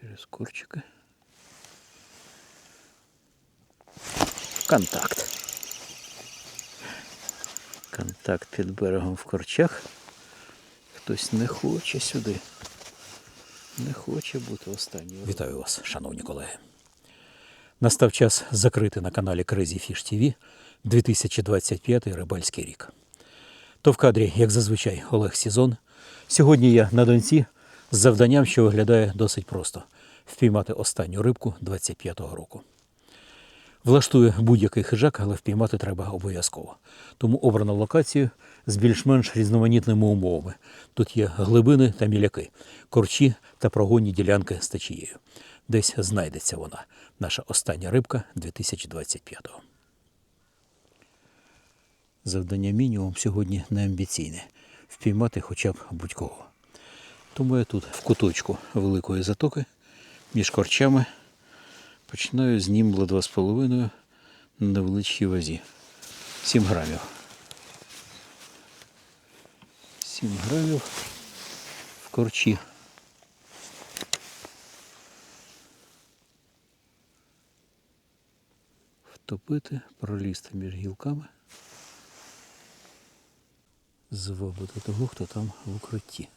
Через корчики. Контакт. Контакт під берегом в корчах. Хтось не хоче сюди. Не хоче бути останнім. Вітаю вас, шановні колеги. Настав час закрити на каналі Crazy Fish TV 2025 рибальський рік. То в кадрі, як зазвичай, Олег Сізон. Сьогодні я на донці з завданням, що виглядає досить просто впіймати останню рибку 25-го року. Влаштує будь-який хижак, але впіймати треба обов'язково. Тому обрано локацію з більш-менш різноманітними умовами. Тут є глибини та міляки, корчі та прогонні ділянки з течією. Десь знайдеться вона, наша остання рибка 2025-го. Завдання мінімум сьогодні не амбіційне впіймати хоча б будь-кого. Тому я тут, в куточку великої затоки, між корчами, починаю з німбла 2,5 на невеличкій вазі. 7 грамів. 7 грамів в корчі. Втопити, пролізти між гілками звабити того, хто там в укритті.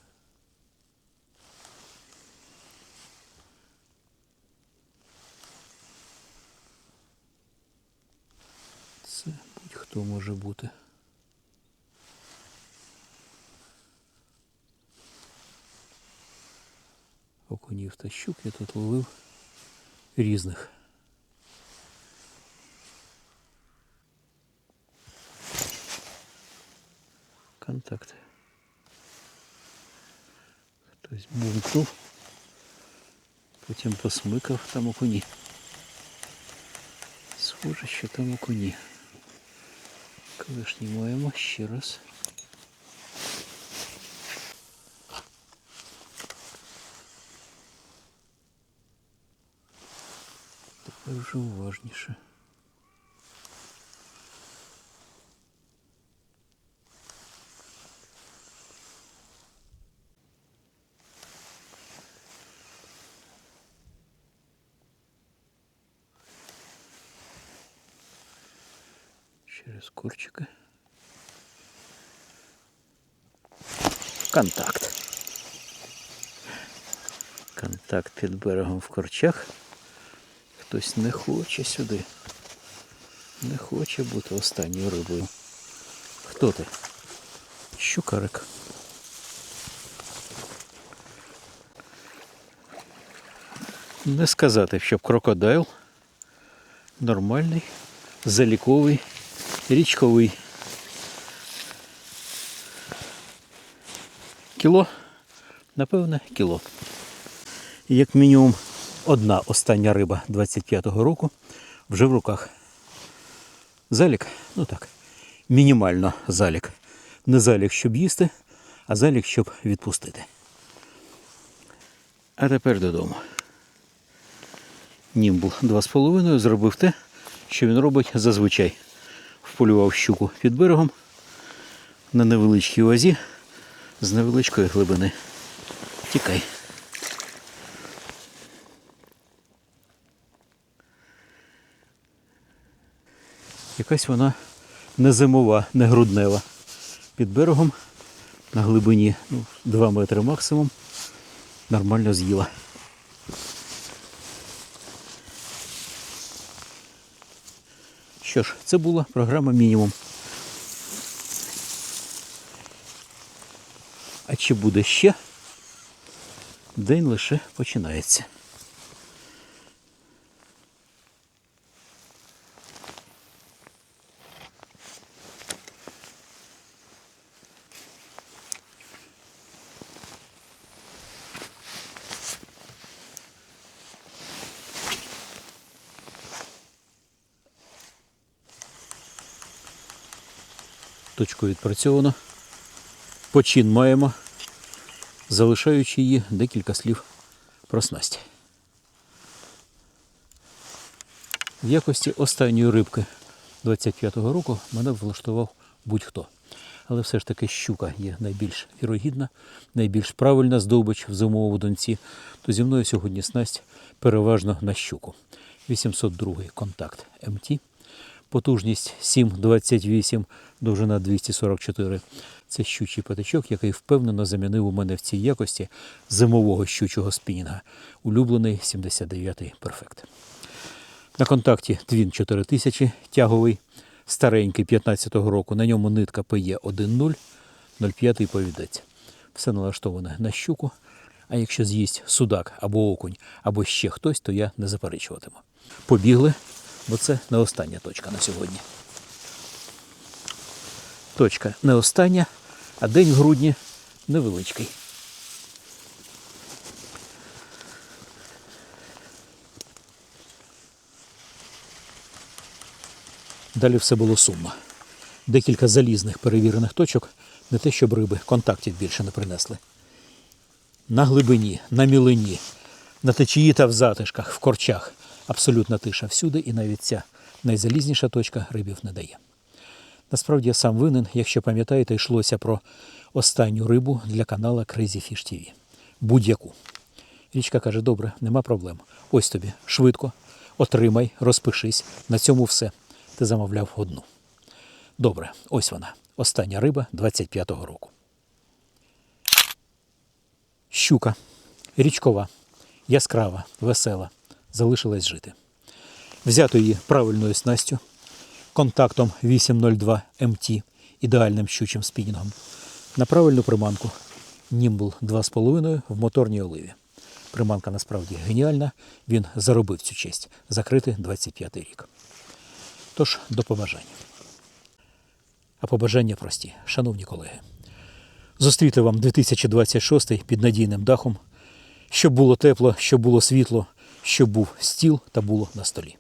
Це будь-хто може бути. Окунів та щук я тут ловив різних. контакти. Хтось бумкнув, потім посмикав там окуні. Схоже, що там окуні. Колишні маємо ще раз. Тепер вже уважніше. Через корчики. Контакт. Контакт під берегом в корчах. Хтось не хоче сюди. Не хоче бути останньою рибою. Хто ти? Щукарик. Не сказати, щоб крокодайл нормальний, заліковий річковий. Кіло? Напевне, кіло. Як мінімум одна остання риба 25-го року вже в руках. Залік, ну так, мінімально залік. Не залік, щоб їсти, а залік, щоб відпустити. А тепер додому. Німбл 2,5 зробив те, що він робить зазвичай вполював щуку під берегом на невеличкій вазі з невеличкої глибини. Тікай. Якась вона не зимова, не груднева. Під берегом на глибині ну, 2 метри максимум нормально з'їла. Що ж, це була програма мінімум. А чи буде ще? День лише починається. Точку відпрацьовано. Почин маємо, залишаючи її декілька слів про снасть. В якості останньої рибки 25-го року мене влаштував будь-хто. Але все ж таки щука є найбільш вірогідна, найбільш правильна здобич в зимовому донці. То зі мною сьогодні снасть переважно на щуку. 802 контакт МТ. Потужність 7,28, довжина 244. Це щучий патичок, який впевнено замінив у мене в цій якості зимового щучого спінінга. Улюблений 79-й перфект. На контакті Твін 4000 тяговий, старенький 15-го року. На ньому нитка PE 1.0, 0,5 повідець. Все налаштоване на щуку. А якщо з'їсть судак або окунь, або ще хтось, то я не заперечуватиму. Побігли, бо це не остання точка на сьогодні. Точка не остання, а день в грудні невеличкий. Далі все було сумно. Декілька залізних перевірених точок, не те, щоб риби контактів більше не принесли. На глибині, на мілині, на течії та в затишках, в корчах. Абсолютна тиша всюди, і навіть ця найзалізніша точка рибів не дає. Насправді я сам винен, якщо пам'ятаєте, йшлося про останню рибу для канала Crazy Fish TV. Будь-яку. Річка каже: добре, нема проблем. Ось тобі, швидко, отримай, розпишись. На цьому все. Ти замовляв одну. Добре, ось вона. Остання риба 25-го року. Щука. Річкова, яскрава, весела. Залишилась жити. Взято її правильною снастю, контактом 802 МТ, ідеальним щучим спінінгом. На правильну приманку. Німбл 2,5 в моторній оливі. Приманка насправді геніальна. Він заробив цю честь. Закрити 25-й рік. Тож до побажань. А побажання прості, шановні колеги. Зустріти вам 2026 під надійним дахом, щоб було тепло, щоб було світло, щоб був стіл та було на столі.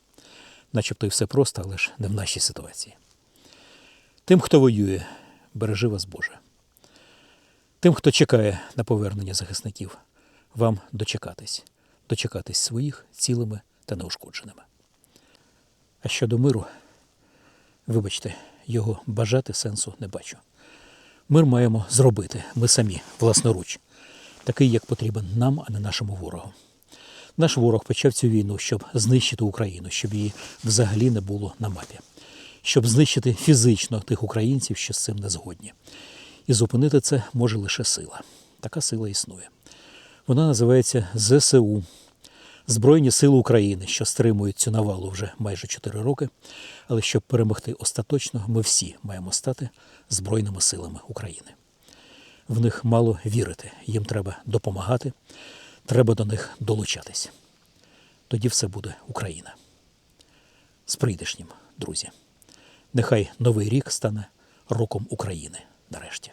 Начебто і все просто, але ж не в нашій ситуації. Тим, хто воює, бережи вас Боже. Тим, хто чекає на повернення захисників, вам дочекатись, дочекатись своїх цілими та неушкодженими. А щодо миру, вибачте, його бажати сенсу не бачу. Мир маємо зробити ми самі, власноруч, такий, як потрібен нам, а не нашому ворогу. Наш ворог почав цю війну, щоб знищити Україну, щоб її взагалі не було на мапі, щоб знищити фізично тих українців, що з цим не згодні. І зупинити це може лише сила. Така сила існує. Вона називається ЗСУ Збройні Сили України, що стримують цю навалу вже майже 4 роки. Але щоб перемогти остаточно, ми всі маємо стати Збройними силами України. В них мало вірити, їм треба допомагати, треба до них долучатись. Тоді все буде Україна. З прийдешнім, друзі. Нехай новий рік стане роком України нарешті.